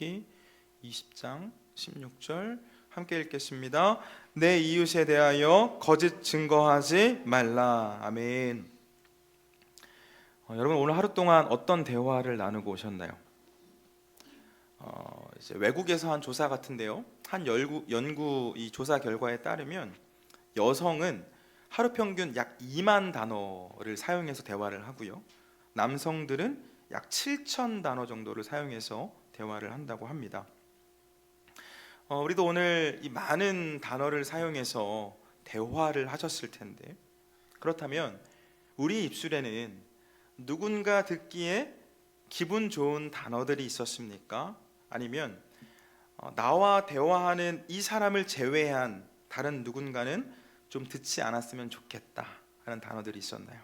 창세기 20장 16절 함께 읽겠습니다. 내 이웃에 대하여 거짓 증거하지 말라. 아멘. 어, 여러분 오늘 하루 동안 어떤 대화를 나누고 오셨나요? 어, 이제 외국에서 한 조사 같은데요. 한 연구, 연구 이 조사 결과에 따르면 여성은 하루 평균 약 2만 단어를 사용해서 대화를 하고요. 남성들은 약 7천 단어 정도를 사용해서 대화를 한다고 합니다. 어, 우리도 오늘 이 많은 단어를 사용해서 대화를 하셨을 텐데 그렇다면 우리 입술에는 누군가 듣기에 기분 좋은 단어들이 있었습니까? 아니면 어, 나와 대화하는 이 사람을 제외한 다른 누군가는 좀 듣지 않았으면 좋겠다 하는 단어들이 있었나요?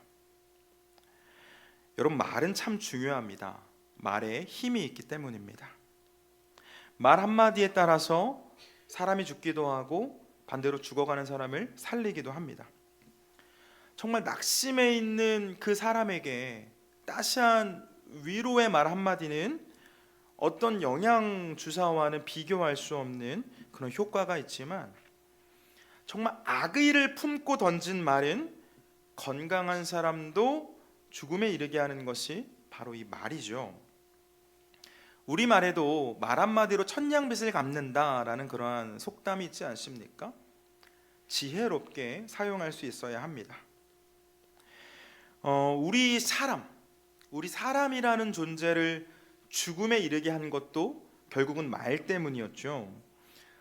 여러분 말은 참 중요합니다. 말에 힘이 있기 때문입니다. 말 한마디에 따라서 사람이 죽기도 하고 반대로 죽어가는 사람을 살리기도 합니다. 정말 낙심해 있는 그 사람에게 따시한 위로의 말 한마디는 어떤 영양 주사와는 비교할 수 없는 그런 효과가 있지만 정말 악의를 품고 던진 말은 건강한 사람도 죽음에 이르게 하는 것이 바로 이 말이죠. 우리 말에도 말 한마디로 천냥빚을 갚는다라는 그러한 속담이 있지 않습니까? 지혜롭게 사용할 수 있어야 합니다. 어, 우리 사람, 우리 사람이라는 존재를 죽음에 이르게 한 것도 결국은 말 때문이었죠.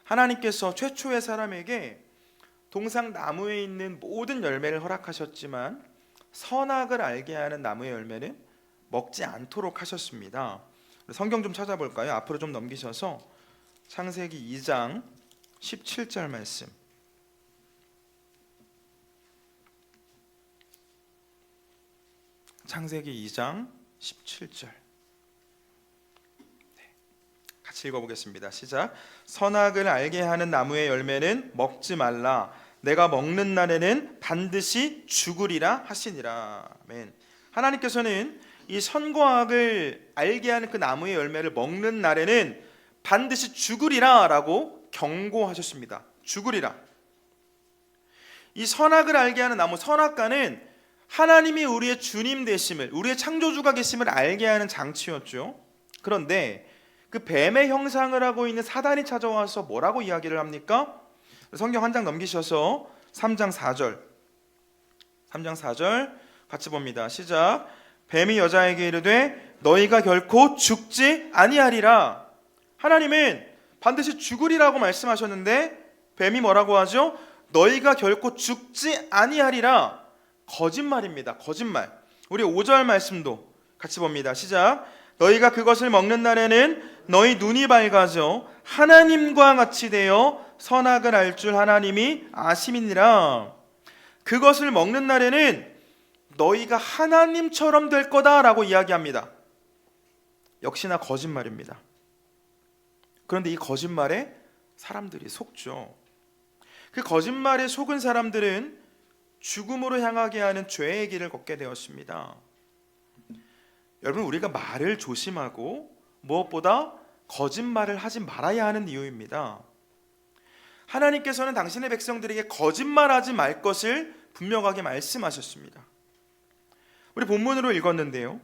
하나님께서 최초의 사람에게 동상 나무에 있는 모든 열매를 허락하셨지만 선악을 알게 하는 나무의 열매는 먹지 않도록 하셨습니다. 성경 좀 찾아볼까요? 앞으로 좀 넘기셔서 창세기 2장 17절 말씀. 창세기 2장 17절. 네. 같이 읽어보겠습니다. 시작. 선악을 알게 하는 나무의 열매는 먹지 말라. 내가 먹는 날에는 반드시 죽으리라 하시니라. 아멘. 하나님께서는 이 선과 악을 알게 하는 그 나무의 열매를 먹는 날에는 반드시 죽으리라라고 경고하셨습니다. 죽으리라. 이 선악을 알게 하는 나무 선악과는 하나님이 우리의 주님 되심을 우리의 창조주가 계심을 알게 하는 장치였죠. 그런데 그 뱀의 형상을 하고 있는 사단이 찾아와서 뭐라고 이야기를 합니까? 성경 한 장 넘기셔서 3장 4절. 3장 4절 같이 봅니다. 시작. 뱀이 여자에게 이르되 너희가 결코 죽지 아니하리라. 하나님은 반드시 죽으리라고 말씀하셨는데 뱀이 뭐라고 하죠? 너희가 결코 죽지 아니하리라. 거짓말입니다. 거짓말. 우리 5절 말씀도 같이 봅니다. 시작. 너희가 그것을 먹는 날에는 너희 눈이 밝아져 하나님과 같이 되어 선악을 알 줄 하나님이 아심이니라. 그것을 먹는 날에는 너희가 하나님처럼 될 거다라고 이야기합니다. 역시나 거짓말입니다. 그런데 이 거짓말에 사람들이 속죠. 그 거짓말에 속은 사람들은 죽음으로 향하게 하는 죄의 길을 걷게 되었습니다. 여러분 우리가 말을 조심하고 무엇보다 거짓말을 하지 말아야 하는 이유입니다. 하나님께서는 당신의 백성들에게 거짓말하지 말 것을 분명하게 말씀하셨습니다. 우리 본문으로 읽었는데요.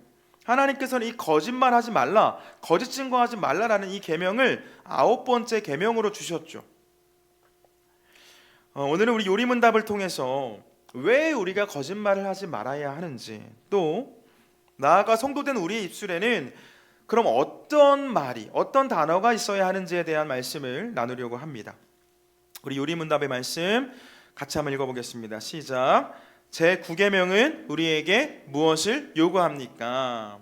하나님께서는 이 거짓말 하지 말라, 거짓 증거하지 말라라는 이 계명을 아홉 번째 계명으로 주셨죠. 어, 오늘은 우리 요리문답을 통해서 왜 우리가 거짓말을 하지 말아야 하는지 또 나아가 성도된 우리의 입술에는 그럼 어떤 말이 어떤 단어가 있어야 하는지에 대한 말씀을 나누려고 합니다. 우리 요리문답의 말씀 같이 한번 읽어보겠습니다. 시작. 제 9계명은 우리에게 무엇을 요구합니까?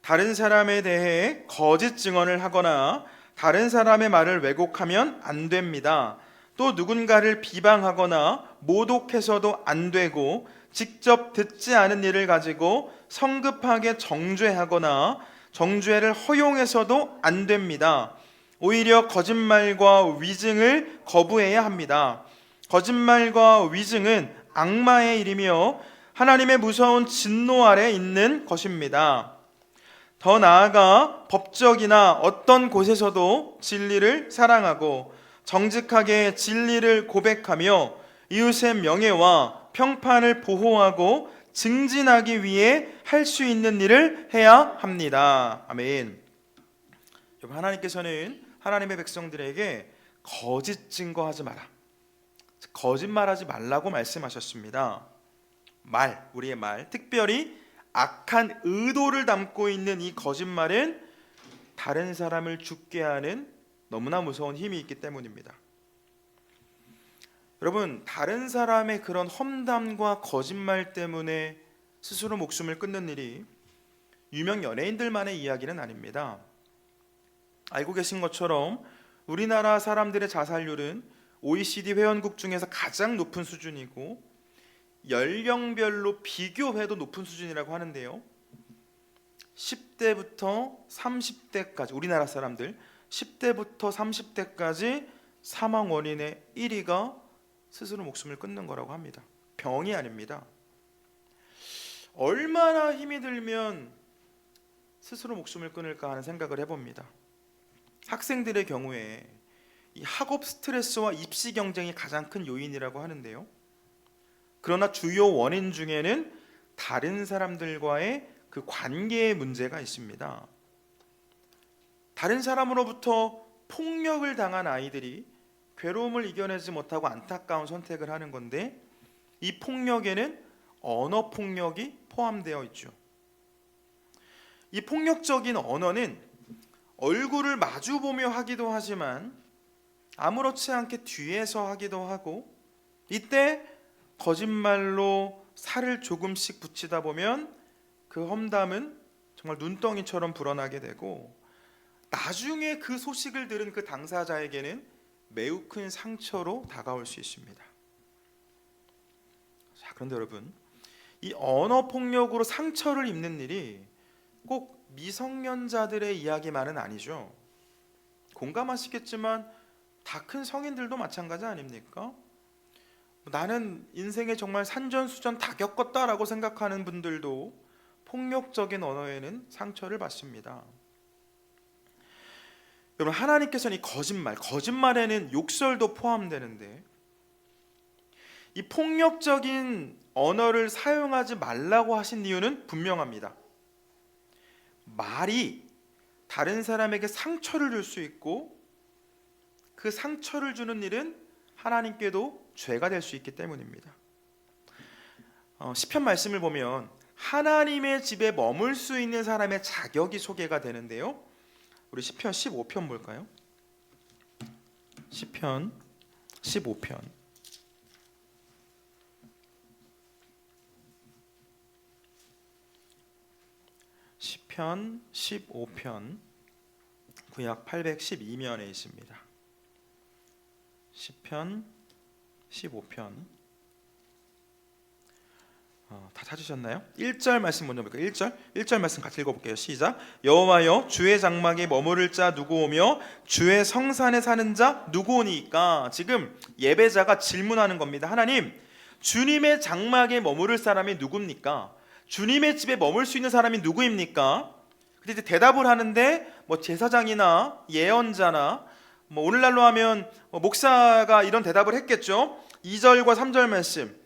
다른 사람에 대해 거짓 증언을 하거나 다른 사람의 말을 왜곡하면 안 됩니다. 또 누군가를 비방하거나 모독해서도 안 되고 직접 듣지 않은 일을 가지고 성급하게 정죄하거나 정죄를 허용해서도 안 됩니다. 오히려 거짓말과 위증을 거부해야 합니다. 거짓말과 위증은 악마의 일이며 하나님의 무서운 진노 아래 있는 것입니다. 더 나아가 법적이나 어떤 곳에서도 진리를 사랑하고 정직하게 진리를 고백하며 이웃의 명예와 평판을 보호하고 증진하기 위해 할 수 있는 일을 해야 합니다. 아멘. 여러분 하나님께서는 하나님의 백성들에게 거짓 증거하지 마라. 거짓말하지 말라고 말씀하셨습니다. 말, 우리의 말, 특별히 악한 의도를 담고 있는 이 거짓말은 다른 사람을 죽게 하는 너무나 무서운 힘이 있기 때문입니다. 여러분, 다른 사람의 그런 험담과 거짓말 때문에 스스로 목숨을 끊는 일이 유명 연예인들만의 이야기는 아닙니다. 알고 계신 것처럼 우리나라 사람들의 자살률은 OECD 회원국 중에서 가장 높은 수준이고 연령별로 비교해도 높은 수준이라고 하는데요. 10대부터 30대까지 우리나라 사람들 10대부터 30대까지 사망 원인의 1위가 스스로 목숨을 끊는 거라고 합니다. 병이 아닙니다. 얼마나 힘이 들면 스스로 목숨을 끊을까 하는 생각을 해봅니다. 학생들의 경우에 이 학업 스트레스와 입시 경쟁이 가장 큰 요인이라고 하는데요. 그러나 주요 원인 중에는 다른 사람들과의 그 관계의 문제가 있습니다. 다른 사람으로부터 폭력을 당한 아이들이 괴로움을 이겨내지 못하고 안타까운 선택을 하는 건데 이 폭력에는 언어 폭력이 포함되어 있죠. 이 폭력적인 언어는 얼굴을 마주 보며 하기도 하지만 아무렇지 않게 뒤에서 하기도 하고 이때 거짓말로 살을 조금씩 붙이다 보면 그 험담은 정말 눈덩이처럼 불어나게 되고 나중에 그 소식을 들은 그 당사자에게는 매우 큰 상처로 다가올 수 있습니다. 자, 그런데 여러분, 이 언어 폭력으로 상처를 입는 일이 꼭 미성년자들의 이야기만은 아니죠. 공감하시겠지만 다 큰 성인들도 마찬가지 아닙니까? 나는 인생에 정말 산전수전 다 겪었다라고 생각하는 분들도 폭력적인 언어에는 상처를 받습니다. 여러분 하나님께서는 이 거짓말, 거짓말에는 욕설도 포함되는데 이 폭력적인 언어를 사용하지 말라고 하신 이유는 분명합니다. 말이 다른 사람에게 상처를 줄 수 있고 그 상처를 주는 일은 하나님께도 죄가 될 수 있기 때문입니다. 어, 시편 말씀을 보면 하나님의 집에 머물 수 있는 사람의 자격이 소개가 되는데요. 우리 시편 15편 볼까요? 시편 15편 시편 15편 구약 812면에 있습니다. 시편 15편 어, 다 찾으셨나요? 1절 말씀 먼저 볼까요? 1절 1절 말씀 같이 읽어볼게요. 시작. 여호와여 주의 장막에 머무를 자 누구 오며 주의 성산에 사는 자 누구 오니까 지금 예배자가 질문하는 겁니다. 하나님 주님의 장막에 머무를 사람이 누굽니까? 주님의 집에 머물 수 있는 사람이 누구입니까? 근데 이제 대답을 하는데 뭐 제사장이나 예언자나 뭐 오늘날로 하면 뭐 목사가 이런 대답을 했겠죠. 2절과 3절 말씀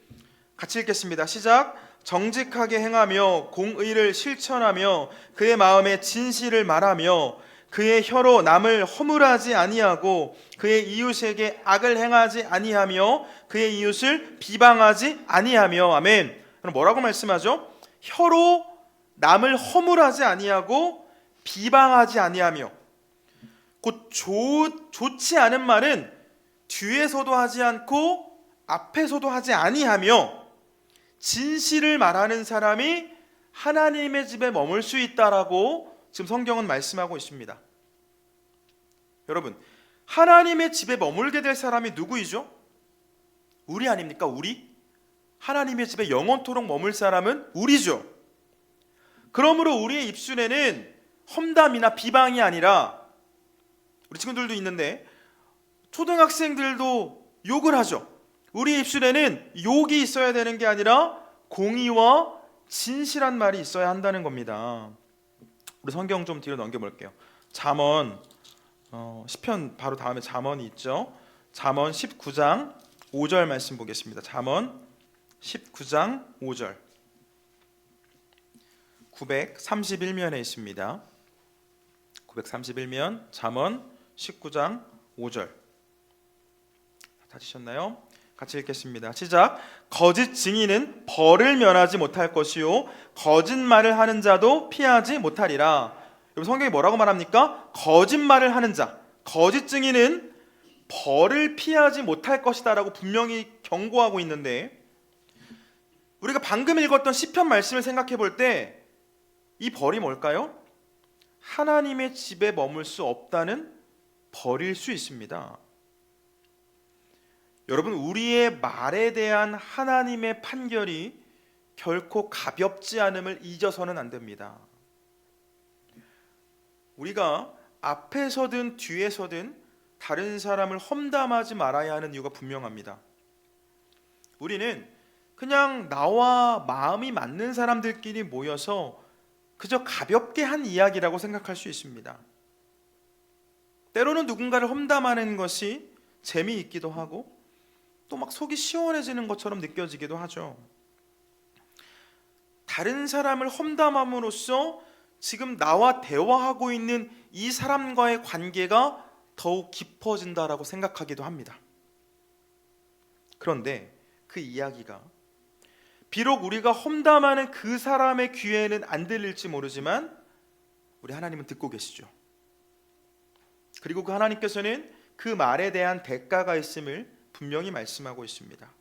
같이 읽겠습니다. 시작. 정직하게 행하며 공의를 실천하며 그의 마음에 진실을 말하며 그의 혀로 남을 허물하지 아니하고 그의 이웃에게 악을 행하지 아니하며 그의 이웃을 비방하지 아니하며 아멘. 그럼 뭐라고 말씀하죠? 혀로 남을 허물하지 아니하고 비방하지 아니하며 곧 좋, 좋지 않은 말은 뒤에서도 하지 않고 앞에서도 하지 아니하며 진실을 말하는 사람이 하나님의 집에 머물 수 있다라고 지금 성경은 말씀하고 있습니다. 여러분, 하나님의 집에 머물게 될 사람이 누구이죠? 우리 아닙니까? 우리? 하나님의 집에 영원토록 머물 사람은 우리죠. 그러므로 우리의 입술에는 험담이나 비방이 아니라 우리 친구들도 있는데 초등학생들도 욕을 하죠. 우리 입술에는 욕이 있어야 되는 게 아니라 공의와 진실한 말이 있어야 한다는 겁니다. 우리 성경 좀 뒤로 넘겨 볼게요. 잠언 어, 시편 바로 다음에 잠언이 있죠. 잠언 19장 5절 말씀 보겠습니다. 잠언 19장 5절 931면에 있습니다. 931면 잠언 19장 5절 찾으셨나요? 같이 읽겠습니다. 시작. 거짓 증인은 벌을 면하지 못할 것이요 거짓말을 하는 자도 피하지 못하리라. 여러분 성경이 뭐라고 말합니까? 거짓말을 하는 자, 거짓 증인은 벌을 피하지 못할 것이다라고 분명히 경고하고 있는데 우리가 방금 읽었던 시편 말씀을 생각해 볼 때 이 벌이 뭘까요? 하나님의 집에 머물 수 없다는 벌일 수 있습니다. 여러분 우리의 말에 대한 하나님의 판결이 결코 가볍지 않음을 잊어서는 안 됩니다. 우리가 앞에서든 뒤에서든 다른 사람을 험담하지 말아야 하는 이유가 분명합니다. 우리는 그냥 나와 마음이 맞는 사람들끼리 모여서 그저 가볍게 한 이야기라고 생각할 수 있습니다. 때로는 누군가를 험담하는 것이 재미있기도 하고 또 막 속이 시원해지는 것처럼 느껴지기도 하죠. 다른 사람을 험담함으로써 지금 나와 대화하고 있는 이 사람과의 관계가 더욱 깊어진다라고 생각하기도 합니다. 그런데 그 이야기가 비록 우리가 험담하는 그 사람의 귀에는 안 들릴지 모르지만 우리 하나님은 듣고 계시죠. 그리고 그 하나님께서는 그 말에 대한 대가가 있음을 분명히 말씀하고 있습니다.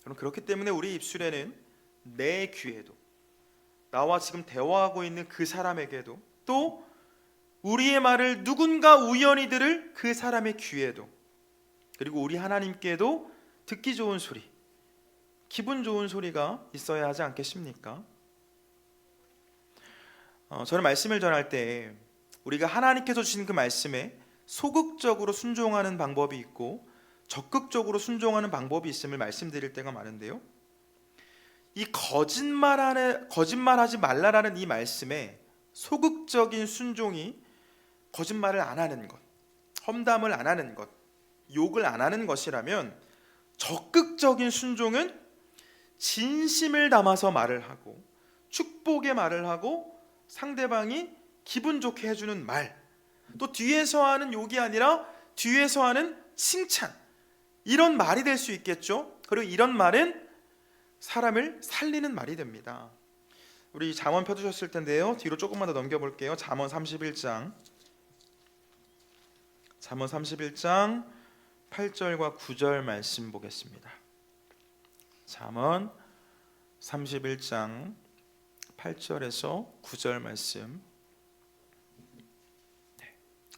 여러분 그렇기 때문에 우리 입술에는 내 귀에도 나와 지금 대화하고 있는 그 사람에게도 또 우리의 말을 누군가 우연히 들을 그 사람의 귀에도 그리고 우리 하나님께도 듣기 좋은 소리 기분 좋은 소리가 있어야 하지 않겠습니까? 어, 저는 말씀을 전할 때 우리가 하나님께서 주신 그 말씀에 소극적으로 순종하는 방법이 있고 적극적으로 순종하는 방법이 있음을 말씀드릴 때가 많은데요. 이 거짓말하는 거짓말하지 말라라는 이 말씀에 소극적인 순종이 거짓말을 안 하는 것, 험담을 안 하는 것, 욕을 안 하는 것이라면 적극적인 순종은 진심을 담아서 말을 하고 축복의 말을 하고 상대방이 기분 좋게 해주는 말, 또 뒤에서 하는 욕이 아니라 뒤에서 하는 칭찬 이런 말이 될 수 있겠죠. 그리고 이런 말은 사람을 살리는 말이 됩니다. 우리 잠언 펴주셨을 텐데요. 뒤로 조금만 더 넘겨볼게요. 잠언 31장. 잠언 31장 8절과 9절 말씀 보겠습니다. 잠언 31장 8절에서 9절 말씀 네,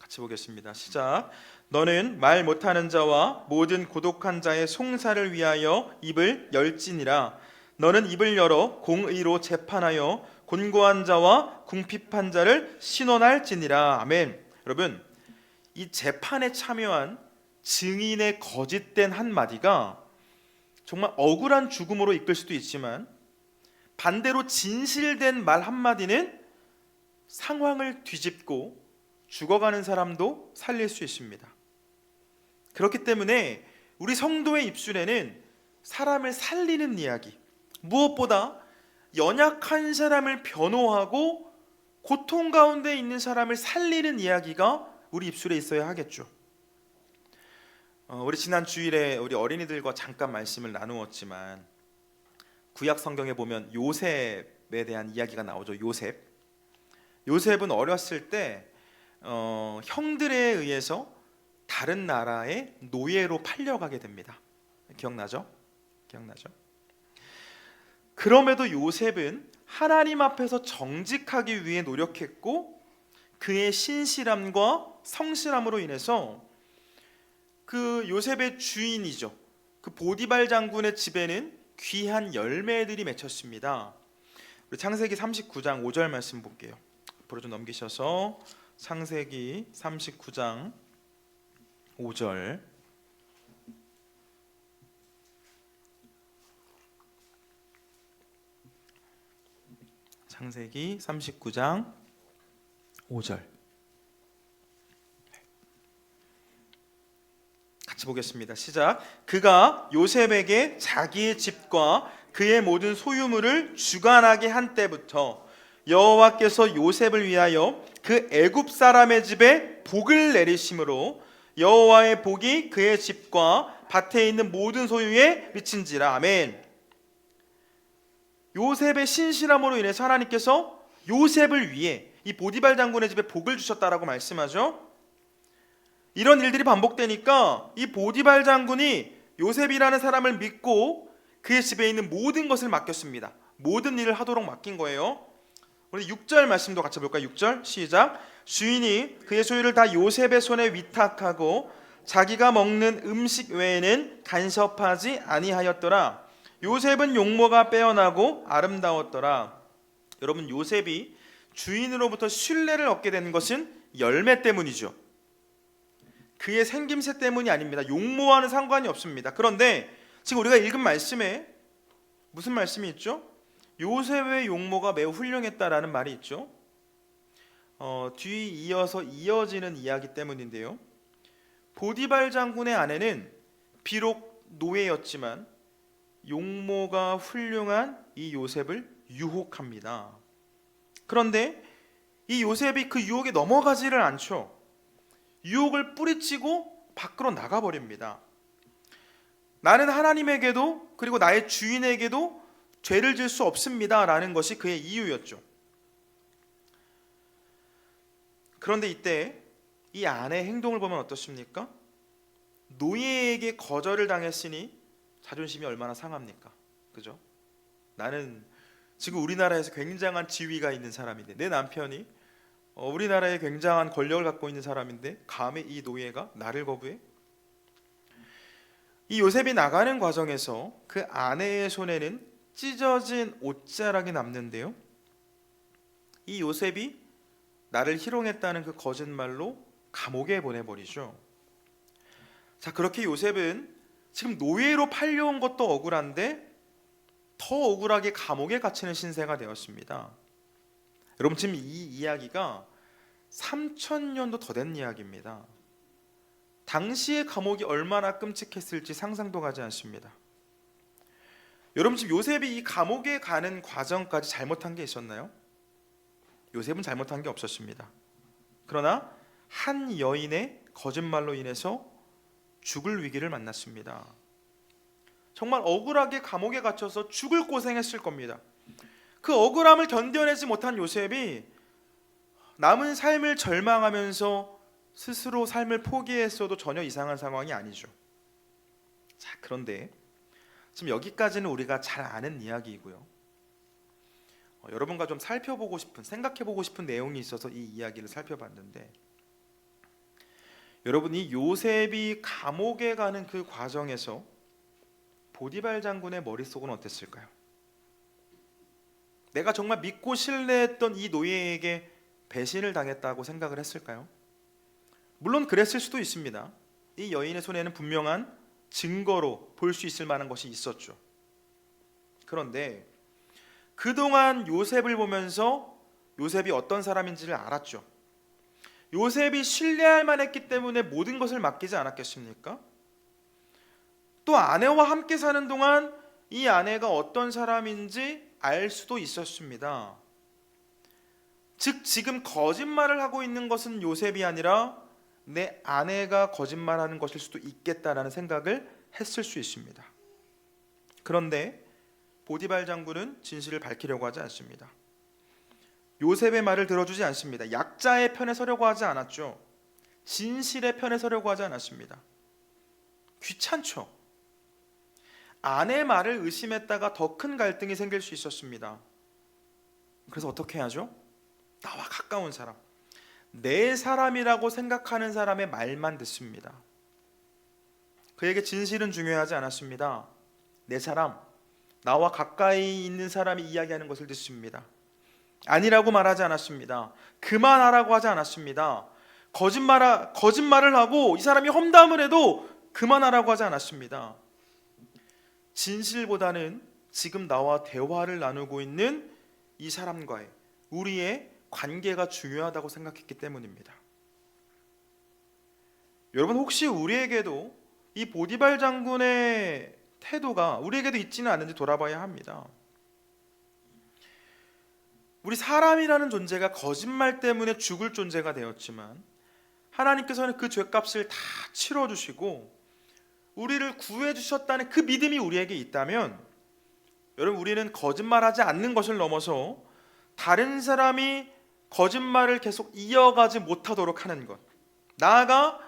같이 보겠습니다. 시작. 너는 말 못하는 자와 모든 고독한 자의 송사를 위하여 입을 열지니라. 너는 입을 열어 공의로 재판하여 곤고한 자와 궁핍한 자를 신원할지니라. 아멘. 여러분, 이 재판에 참여한 증인의 거짓된 한 마디가 정말 억울한 죽음으로 이끌 수도 있지만 반대로 진실된 말 한마디는 상황을 뒤집고 죽어가는 사람도 살릴 수 있습니다. 그렇기 때문에 우리 성도의 입술에는 사람을 살리는 이야기, 무엇보다 연약한 사람을 변호하고 고통 가운데 있는 사람을 살리는 이야기가 우리 입술에 있어야 하겠죠. 어, 우리 지난 주일에 우리 어린이들과 잠깐 말씀을 나누었지만 구약 성경에 보면 요셉에 대한 이야기가 나오죠. 요셉. 요셉은 어렸을 때 어, 형들에 의해서 다른 나라의 노예로 팔려가게 됩니다. 기억나죠? 기억나죠? 그럼에도 요셉은 하나님 앞에서 정직하기 위해 노력했고 그의 신실함과 성실함으로 인해서 그 요셉의 주인이죠. 그 보디발 장군의 집에는 귀한 열매들이 맺혔습니다. 우리 창세기 39장 5절 말씀 볼게요. 앞으로 좀 넘기셔서 창세기 39장 5절 창세기 39장 5절. 같이 보겠습니다. 시작. 그가 요셉에게 자기의 집과 그의 모든 소유물을 주관하게 한 때부터 여호와께서 요셉을 위하여 그 애굽 사람의 집에 복을 내리심으로 여호와의 복이 그의 집과 밭에 있는 모든 소유에 미친지라 아멘. 요셉의 신실함으로 인해서 하나님께서 요셉을 위해 이 보디발 장군의 집에 복을 주셨다라고 말씀하죠. 이런 일들이 반복되니까 이 보디발 장군이 요셉이라는 사람을 믿고 그의 집에 있는 모든 것을 맡겼습니다. 모든 일을 하도록 맡긴 거예요. 우리 6절 말씀도 같이 볼까요? 6절 시작. 주인이 그의 소유를 다 요셉의 손에 위탁하고 자기가 먹는 음식 외에는 간섭하지 아니하였더라. 요셉은 용모가 빼어나고 아름다웠더라. 여러분 요셉이 주인으로부터 신뢰를 얻게 된 것은 열매 때문이죠. 그의 생김새 때문이 아닙니다. 용모와는 상관이 없습니다. 그런데 지금 우리가 읽은 말씀에 무슨 말씀이 있죠? 요셉의 용모가 매우 훌륭했다라는 말이 있죠. 어, 뒤 이어서 이어지는 이야기 때문인데요. 보디발 장군의 아내는 비록 노예였지만 용모가 훌륭한 이 요셉을 유혹합니다. 그런데 이 요셉이 그 유혹에 넘어가지를 않죠. 유혹을 뿌리치고 밖으로 나가 버립니다. 나는 하나님에게도 그리고 나의 주인에게도 죄를 질 수 없습니다라는 것이 그의 이유였죠. 그런데 이때 이 아내의 행동을 보면 어떻습니까? 노예에게 거절을 당했으니 자존심이 얼마나 상합니까? 그죠? 나는 지금 우리나라에서 굉장한 지위가 있는 사람인데 내 남편이 어, 우리나라에 굉장한 권력을 갖고 있는 사람인데 감히 이 노예가 나를 거부해? 이 요셉이 나가는 과정에서 그 아내의 손에는 찢어진 옷자락이 남는데요. 이 요셉이 나를 희롱했다는 그 거짓말로 감옥에 보내버리죠. 자 그렇게 요셉은 지금 노예로 팔려온 것도 억울한데 더 억울하게 감옥에 갇히는 신세가 되었습니다. 여러분 지금 이 이야기가 3천 년도 더 된 이야기입니다. 당시의 감옥이 얼마나 끔찍했을지 상상도 가지 않습니다. 여러분 지금 요셉이 이 감옥에 가는 과정까지 잘못한 게 있었나요? 요셉은 잘못한 게 없었습니다. 그러나 한 여인의 거짓말로 인해서 죽을 위기를 만났습니다. 정말 억울하게 감옥에 갇혀서 죽을 고생했을 겁니다. 그 억울함을 견뎌내지 못한 요셉이 남은 삶을 절망하면서 스스로 삶을 포기했어도 전혀 이상한 상황이 아니죠. 자, 그런데 지금 여기까지는 우리가 잘 아는 이야기이고요. 어, 여러분과 좀 살펴보고 싶은, 생각해보고 싶은 내용이 있어서 이 이야기를 살펴봤는데, 여러분이 요셉이 감옥에 가는 그 과정에서 보디발 장군의 머릿속은 어땠을까요? 내가 정말 믿고 신뢰했던 이 노예에게 배신을 당했다고 생각을 했을까요? 물론 그랬을 수도 있습니다. 이 여인의 손에는 분명한 증거로 볼 수 있을 만한 것이 있었죠. 그런데 그동안 요셉을 보면서 요셉이 어떤 사람인지를 알았죠. 요셉이 신뢰할 만했기 때문에 모든 것을 맡기지 않았겠습니까? 또 아내와 함께 사는 동안 이 아내가 어떤 사람인지 알 수도 있었습니다. 즉 지금 거짓말을 하고 있는 것은 요셉이 아니라 내 아내가 거짓말하는 것일 수도 있겠다라는 생각을 했을 수 있습니다. 그런데 보디발 장군은 진실을 밝히려고 하지 않습니다. 요셉의 말을 들어주지 않습니다. 약자의 편에 서려고 하지 않았죠. 진실의 편에 서려고 하지 않았습니다. 귀찮죠. 아내 말을 의심했다가 더 큰 갈등이 생길 수 있었습니다. 그래서 어떻게 하죠? 나와 가까운 사람, 내 사람이라고 생각하는 사람의 말만 듣습니다. 그에게 진실은 중요하지 않았습니다. 내 사람, 나와 가까이 있는 사람이 이야기하는 것을 듣습니다. 아니라고 말하지 않았습니다. 그만하라고 하지 않았습니다. 거짓말 거짓말을 하고 이 사람이 험담을 해도 그만하라고 하지 않았습니다. 진실보다는 지금 나와 대화를 나누고 있는 이 사람과의 우리의 관계가 중요하다고 생각했기 때문입니다. 여러분 혹시 우리에게도 이 보디발 장군의 태도가 우리에게도 있지는 않은지 돌아봐야 합니다. 우리 사람이라는 존재가 거짓말 때문에 죽을 존재가 되었지만 하나님께서는 그 죄값을 다 치러 주시고 우리를 구해 주셨다는 그 믿음이 우리에게 있다면 여러분 우리는 거짓말하지 않는 것을 넘어서 다른 사람이 거짓말을 계속 이어가지 못하도록 하는 것. 나아가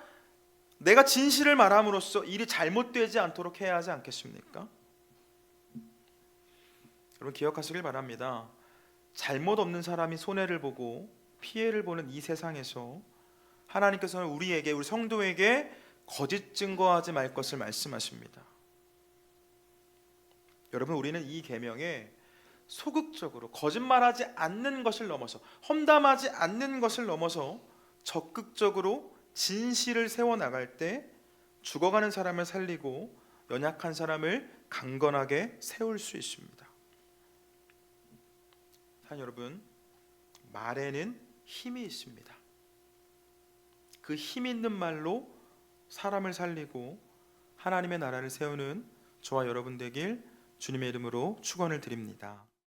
내가 진실을 말함으로써 일이 잘못되지 않도록 해야 하지 않겠습니까? 여러분 기억하시길 바랍니다. 잘못 없는 사람이 손해를 보고 피해를 보는 이 세상에서 하나님께서는 우리에게 우리 성도에게 거짓 증거하지 말 것을 말씀하십니다. 여러분 우리는 이 계명에 소극적으로 거짓말하지 않는 것을 넘어서 험담하지 않는 것을 넘어서 적극적으로 진실을 세워 나갈 때 죽어가는 사람을 살리고 연약한 사람을 강건하게 세울 수 있습니다. 사 여러분 말에는 힘이 있습니다. 그 힘 있는 말로 사람을 살리고 하나님의 나라를 세우는 저와 여러분 되길 주님의 이름으로 축원을 드립니다.